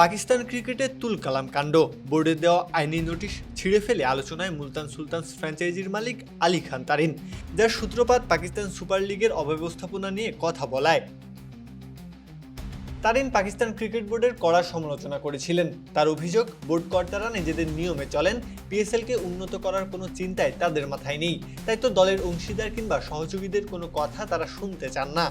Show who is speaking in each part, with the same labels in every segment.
Speaker 1: পাকিস্তান ক্রিকেটের তুল কালাম কাণ্ড। বোর্ডে দেওয়া আইনি নোটিশ ছিঁড়ে ফেলে আলোচনায় মুলতান সুলতানস ফ্র্যাঞ্চাইজির মালিক আলী খান তারিন, যার সূত্রপাত পাকিস্তান সুপার লিগের অব্যবস্থাপনা নিয়ে কথা বলায়। তারিন পাকিস্তান ক্রিকেট বোর্ডের কড়া সমালোচনা করেছিলেন। তার অভিযোগ, বোর্ড কর্তারা নিজেদের নিয়মে চলেন, পিএসএলকে উন্নত করার কোনো চিন্তায় তাদের মাথায় নেই। তাই তো দলের অংশীদার কিংবা সহযোগীদের কোনো কথা তারা শুনতে চান না।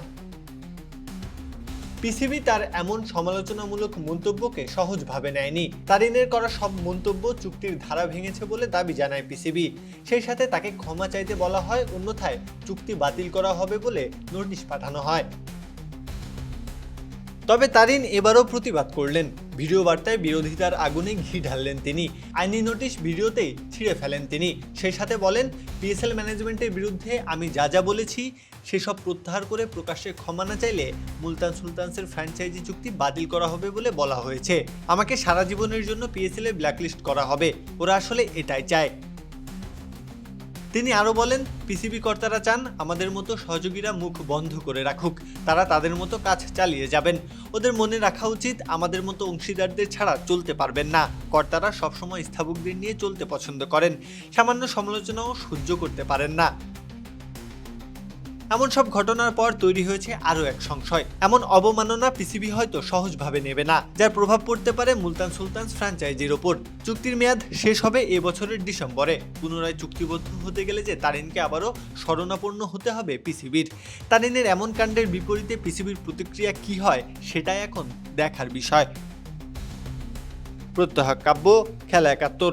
Speaker 1: পিসিবি তার এমন সমালোচনামূলক মন্তব্যকে সহজভাবে নেয়নি। তারিনের করা সব মন্তব্য চুক্তির ধারা ভেঙেছে বলে দাবি জানায় পিসিবি সেই সাথে তাকে ক্ষমা চাইতে বলা হয়, অন্যথায় চুক্তি বাতিল করা হবে বলে নোটিশ পাঠানো হয়। তবে তারিন এবারও প্রতিবাদ করলেন। ভিডিও বার্তায় বিরোধিতার আগুনে ঘি ঢাললেন তিনি। আইনি নোটিশ ভিডিওতেই ছিঁড়ে ফেলেন তিনি। সেই সাথে বলেন, পিএসএল ম্যানেজমেন্টের বিরুদ্ধে আমি যা যা বলেছি, সেসব প্রত্যাহার করে প্রকাশ্যে ক্ষমা না চাইলে মুলতান সুলতানসের ফ্র্যাঞ্চাইজি চুক্তি বাতিল করা হবে বলে বলা হয়েছে। আমাকে সারা জীবনের জন্য পিএসএল ব্ল্যাকলিস্ট করা হবে। ওরা আসলে এটাই চায়। তিনি আরও বলেন পিসিবি কর্তারা চান আমাদের মতো সহযোগীরা মুখ বন্ধ করে রাখুক। তারা তাদের মতো কাজ চালিয়ে যাবেন। ওদের মনে রাখা উচিত, আমাদের মতো অংশীদারদের ছাড়া চলতে পারবেন না। কর্তারা সবসময় স্থাবকদের নিয়ে চলতে পছন্দ করেন। সামান্য সমালোচনাও সহ্য করতে পারেন না। এমন সব ঘটনার পর তৈরি হয়েছে আরও এক সংশয়। এমন অবমাননা পিসিবি হয়তো সহজভাবে নেবে না, যার প্রভাব পড়তে পারে মুলতান সুলতান ফ্র্যাঞ্চাইজির ওপর। চুক্তির মেয়াদ শেষ হবে এ বছরের ডিসেম্বরে। পুনরায় চুক্তিবদ্ধ হতে গেলে যে তারিনকে আবারও শরণাপন্ন হতে হবে পিসিবির তারিনের এমন কাণ্ডের বিপরীতে পিসিবির প্রতিক্রিয়া কি হয়, সেটাই এখন দেখার বিষয়। প্রত্যহ কাব্য, খেলা একাত্তর।